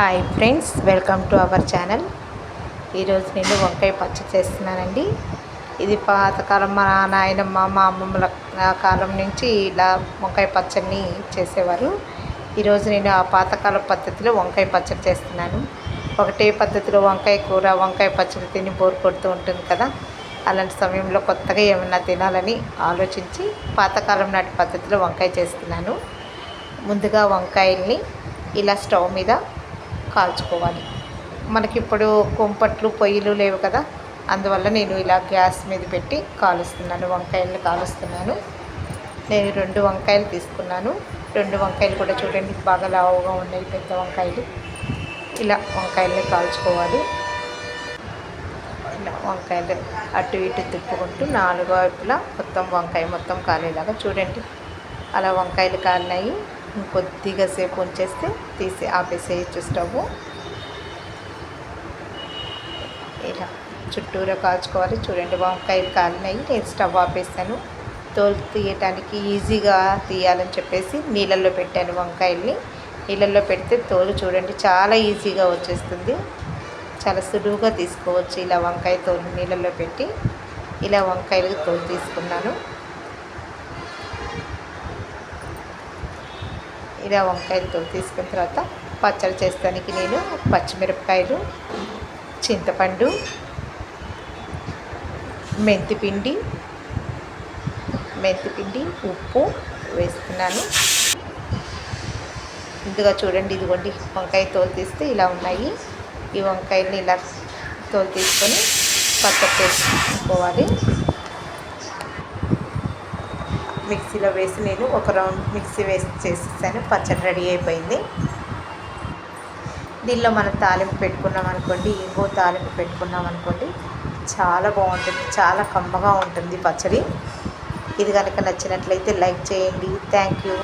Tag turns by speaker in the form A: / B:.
A: Hi friends welcome to our channel ఈరోజు నేను వంకాయ పచ్చడి చేస్తున్నానండి. ఇది పాతకాలం మా నాయనమ్మ మా అమ్మమ్మల కాలం నుంచి ఇలా వంకాయ పచ్చడిని చేసేవారు. ఈరోజు నేను ఆ పాతకాల పద్ధతిలో వంకాయ పచ్చడి చేస్తున్నాను. ఒకటే పద్ధతిలో వంకాయ కూర వంకాయ పచ్చడి తిని బోర్ కొడుతూ ఉంటుంది కదా. అలాంటి సమయంలో కొత్తగా ఏమన్నా తినాలని ఆలోచించి పాతకాలం నాటి పద్ధతిలో వంకాయ చేస్తున్నాను. ముందుగా వంకాయల్ని ఇలా స్టవ్ మీద కాల్చుకోవాలి. మనకి ఇప్పుడు కుంపట్లు పొయ్యిలు లేవు కదా అందువల్ల నేను ఇలా గ్యాస్ మీద పెట్టి కాలుస్తున్నాను. వంకాయలను కాలుస్తున్నాను. నేను రెండు వంకాయలు తీసుకున్నాను. రెండు వంకాయలు కూడా చూడండి బాగా లావుగా ఉన్నాయి పెద్ద వంకాయలు. ఇలా వంకాయల్ని కాల్చుకోవాలి. ఇలా వంకాయలు అటు ఇటు తిప్పుకుంటూ నాలుగు వైపులా మొత్తం వంకాయ మొత్తం కాలేలాగా చూడండి. అలా వంకాయలు కాలినాయి. కొద్దిగా సేపు ఉంచేస్తే తీసి ఆపేసేయచ్చు స్టవ్. ఇలా చుట్టూరా కాల్చుకోవాలి. చూడండి వంకాయలు కాలినాయి. నేను స్టవ్ ఆపేసాను. తోలు తీయటానికి ఈజీగా తీయాలని చెప్పేసి నీళ్ళల్లో పెట్టాను వంకాయల్ని. నీళ్ళల్లో పెడితే తోలు చూడండి చాలా ఈజీగా వచ్చేస్తుంది. చాలా సులువుగా తీసుకోవచ్చు ఇలా వంకాయ తోలు నీళ్ళల్లో పెట్టి. ఇలా వంకాయలు తోలు తీసుకున్నాను. ఇలా వంకాయలు తోలు తీసుకున్న తర్వాత పచ్చడి చేస్తానికి నేను పచ్చిమిరపకాయలు చింతపండు మెంతిపిండి మెంతిపిండి ఉప్పు వేస్తున్నాను. ముందుగా చూడండి ఇదిగోండి వంకాయ తోలు తీస్తే ఇలా ఉన్నాయి. ఈ వంకాయల్ని ఇలా తోలు తీసుకొని పచ్చడి చేసుకోవాలి. మిక్సీలో వేసి నేను ఒక రౌండ్ మిక్సీ వేసి చేసేసాను. పచ్చడి రెడీ అయిపోయింది. దీనిలో మనం తాలింపు పెట్టుకున్నాం అనుకోండి ఇంకో తాలింపు పెట్టుకున్నాం అనుకోండి చాలా బాగుంటుంది. చాలా కమ్మగా ఉంటుంది పచ్చడి. ఇది కనుక నచ్చినట్లయితే లైక్ చేయండి. Thank you.